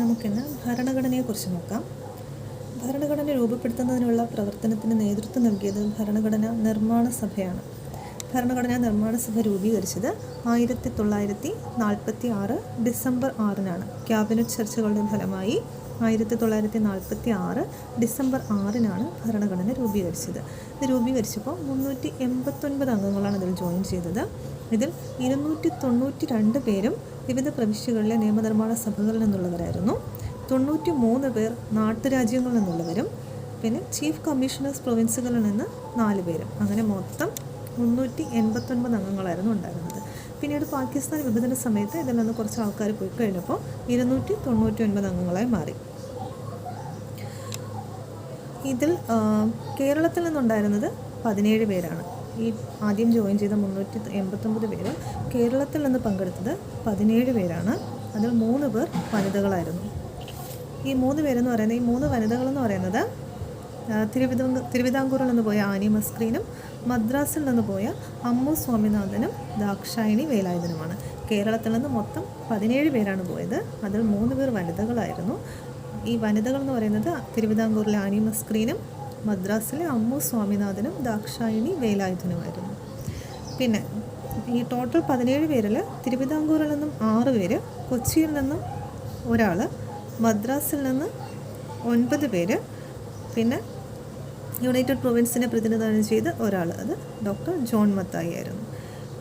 നമുക്കിന്ന് ഭരണഘടനയെക്കുറിച്ച് നോക്കാം. ഭരണഘടന രൂപപ്പെടുത്തുന്നതിനുള്ള പ്രവർത്തനത്തിന് നേതൃത്വം നൽകിയത് ഭരണഘടന നിർമ്മാണ സഭയാണ്. ഭരണഘടനാ നിർമ്മാണ സഭ രൂപീകരിച്ചത് ആയിരത്തി തൊള്ളായിരത്തി നാൽപ്പത്തി ആറ് ഡിസംബർ ആറിനാണ്. ക്യാബിനറ്റ് ചർച്ചകളുടെ ഫലമായി ആയിരത്തി തൊള്ളായിരത്തി നാൽപ്പത്തി ആറ് ഡിസംബർ ആറിനാണ് ഭരണഘടന രൂപീകരിച്ചത്. ഇത് രൂപീകരിച്ചപ്പോൾ മുന്നൂറ്റി എൺപത്തൊൻപത് അംഗങ്ങളാണ് ഇതിൽ ജോയിൻ ചെയ്തത്. ഇതിൽ ഇരുന്നൂറ്റി തൊണ്ണൂറ്റി രണ്ട് പേരും വിവിധ പ്രവിശ്യകളിലെ നിയമനിർമ്മാണ സഭകളിൽ നിന്നുള്ളവരായിരുന്നു. തൊണ്ണൂറ്റി മൂന്ന് പേർ നാട്ടുരാജ്യങ്ങളിൽ നിന്നുള്ളവരും പിന്നെ ചീഫ് കമ്മീഷണേഴ്സ് പ്രൊവിൻസുകളിൽ നിന്ന് നാല് പേരും. അങ്ങനെ മൊത്തം മുന്നൂറ്റി എൺപത്തൊൻപത് അംഗങ്ങളായിരുന്നു ഉണ്ടായിരുന്നത്. പിന്നീട് പാകിസ്ഥാൻ വിഭജന സമയത്ത് ഇതിൽ നിന്ന് കുറച്ച് ആൾക്കാർ പോയി കഴിഞ്ഞപ്പോൾ ഇരുന്നൂറ്റി തൊണ്ണൂറ്റി ഒൻപത് അംഗങ്ങളായി മാറി. ഇതിൽ കേരളത്തിൽ നിന്നുണ്ടായിരുന്നത് പതിനേഴ് പേരാണ്. ഈ ആദ്യം ജോയിൻ ചെയ്ത മുന്നൂറ്റി എൺപത്തൊമ്പത് പേര് കേരളത്തിൽ നിന്ന് പങ്കെടുത്തത് പതിനേഴ് പേരാണ്. അതിൽ മൂന്ന് പേർ വനിതകളായിരുന്നു. ഈ മൂന്ന് പേരെന്ന് പറയുന്നത് ഈ മൂന്ന് വനിതകളെന്ന് പറയുന്നത് തിരുവിതാംക തിരുവിതാംകൂറിൽ നിന്ന് പോയ ആനി മസ്ക്രീനും മദ്രാസിൽ നിന്ന് പോയ അമ്മു സ്വാമിനാഥനും ദാക്ഷായണി വേലായുധനുമാണ്. കേരളത്തിൽ നിന്ന് മൊത്തം പതിനേഴ് പേരാണ് പോയത്. അതിൽ മൂന്ന് പേർ വനിതകളായിരുന്നു. ഈ വനിതകൾ എന്ന് പറയുന്നത് തിരുവിതാംകൂറിലെ ആനി മസ്ക്രീനും മദ്രാസിലെ അമ്മു സ്വാമിനാഥനും ദാക്ഷായണി വേലായുധനുമായിരുന്നു. പിന്നെ ഈ ടോട്ടൽ പതിനേഴ് പേരിൽ തിരുവിതാംകൂറിൽ നിന്നും ആറ് പേര് കൊച്ചിയിൽ നിന്നും ഒരാൾ മദ്രാസിൽ നിന്ന് ഒൻപത് പേര് പിന്നെ യുണൈറ്റഡ് പ്രൊവിൻസിനെ പ്രതിനിധാനം ചെയ്ത് ഒരാൾ അത് ഡോക്ടർ ജോൺ മത്തായി ആയിരുന്നു.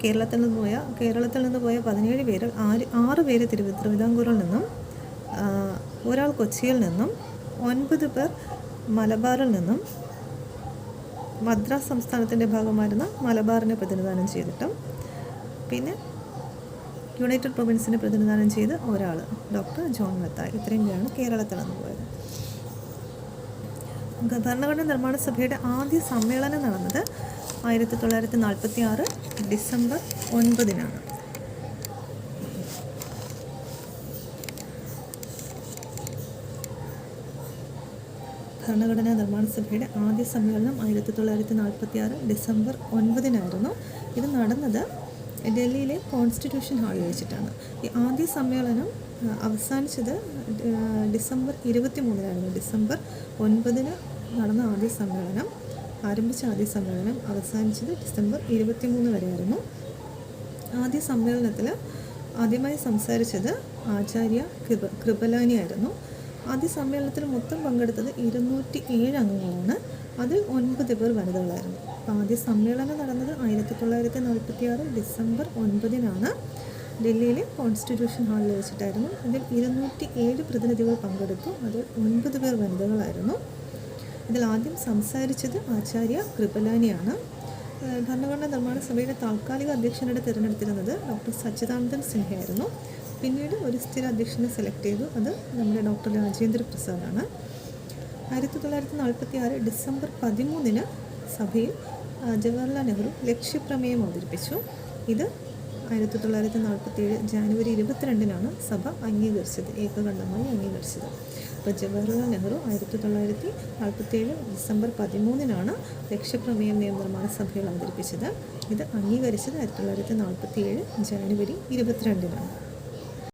കേരളത്തിൽ നിന്ന് പോയ കേരളത്തിൽ നിന്ന് പോയ പതിനേഴ് പേരിൽ ആറ് ആറ് പേര് തിരുവി തിരുവിതാംകൂറിൽ നിന്നും ഒരാൾ കൊച്ചിയിൽ നിന്നും ഒൻപത് പേർ മലബാറിൽ നിന്നും മദ്രാസ് സംസ്ഥാനത്തിന്റെ ഭാഗമായിരുന്ന മലബാറിനെ പ്രതിനിധാനം ചെയ്തിട്ടും പിന്നെ യുണൈറ്റഡ് പ്രൊവിൻസിനെ പ്രതിനിധാനം ചെയ്ത് ഒരാൾ ഡോക്ടർ ജോൺ മെത്ത ഇത്രയും പേരാണ് കേരളത്തിൽ നിന്ന് പോയത്. ഭരണഘടന നിർമ്മാണ സഭയുടെ ആദ്യ സമ്മേളനം നടന്നത് ആയിരത്തി തൊള്ളായിരത്തി നാൽപ്പത്തി ആറ് ഡിസംബർ ഒൻപതിനാണ്. ഭരണഘടനാ നിർമ്മാണ സഭയുടെ ആദ്യ സമ്മേളനം ആയിരത്തി തൊള്ളായിരത്തി നാൽപ്പത്തി ആറ് ഡിസംബർ ഒൻപതിനായിരുന്നു. ഇത് നടന്നത് ഡൽഹിയിലെ കോൺസ്റ്റിറ്റ്യൂഷൻ ഹാളിൽ വെച്ചിട്ടാണ്. ഈ ആദ്യ സമ്മേളനം അവസാനിച്ചത് ഡിസംബർ ഇരുപത്തി മൂന്നിനായിരുന്നു ഡിസംബർ ഒൻപതിന് നടന്ന ആദ്യ സമ്മേളനം ആരംഭിച്ച ആദ്യ സമ്മേളനം അവസാനിച്ചത് ഡിസംബർ ഇരുപത്തി മൂന്ന് വരെയായിരുന്നു. ആദ്യ സമ്മേളനത്തിൽ ആദ്യമായി സംസാരിച്ചത് ആചാര്യ കൃപ കൃപലാനി ആയിരുന്നു. ആദ്യ സമ്മേളനത്തിൽ മൊത്തം പങ്കെടുത്തത് ഇരുന്നൂറ്റി ഏഴ് അംഗങ്ങളാണ്. അതിൽ ഒൻപത് പേർ വനിതകളായിരുന്നു. ആദ്യ സമ്മേളനം നടന്നത് ആയിരത്തി തൊള്ളായിരത്തി നാൽപ്പത്തി ആറ് ഡിസംബർ ഒൻപതിനാണ്. ഡൽഹിയിലെ കോൺസ്റ്റിറ്റ്യൂഷൻ ഹാളിൽ വെച്ചിട്ടായിരുന്നു. ഇതിൽ ഇരുന്നൂറ്റി ഏഴ് പ്രതിനിധികൾ പങ്കെടുത്തു. അതിൽ ഒൻപത് പേർ വനിതകളായിരുന്നു. ഇതിൽ ആദ്യം സംസാരിച്ചത് ആചാര്യ കൃപലാനിയാണ്. ഭരണഘടനാ നിർമ്മാണ സഭയുടെ താൽക്കാലിക അധ്യക്ഷനായിട്ട് തിരഞ്ഞെടുത്തിരുന്നത് ഡോക്ടർ സച്ചിദാനന്ദൻ സിൻഹയായിരുന്നു. പിന്നീട് ഒരു സ്ഥിര അധ്യക്ഷനെ സെലക്ട് ചെയ്തു. അത് നമ്മുടെ ഡോക്ടർ രാജേന്ദ്ര പ്രസാദാണ് ആയിരത്തി തൊള്ളായിരത്തി നാൽപ്പത്തി ആറ് ഡിസംബർ പതിമൂന്നിന് സഭയിൽ ജവഹർലാൽ നെഹ്റു ലക്ഷ്യപ്രമേയം അവതരിപ്പിച്ചു. ഇത് ആയിരത്തി തൊള്ളായിരത്തി നാൽപ്പത്തി ഏഴ് ജാനുവരി ഇരുപത്തിരണ്ടിനാണ് സഭ അംഗീകരിച്ചത് ഏകകണ്ഠമായി അംഗീകരിച്ചത്. അപ്പോൾ ജവഹർലാൽ നെഹ്റു ആയിരത്തി തൊള്ളായിരത്തി നാൽപ്പത്തി ഏഴ് ഡിസംബർ പതിമൂന്നിനാണ് ലക്ഷ്യപ്രമേയം നിയമനിർമ്മാണ സഭയിൽ അവതരിപ്പിച്ചത്. ഇത് അംഗീകരിച്ചത് ആയിരത്തി തൊള്ളായിരത്തി നാൽപ്പത്തി ഏഴ് ജാനുവരി ഇരുപത്തിരണ്ടിനാണ്.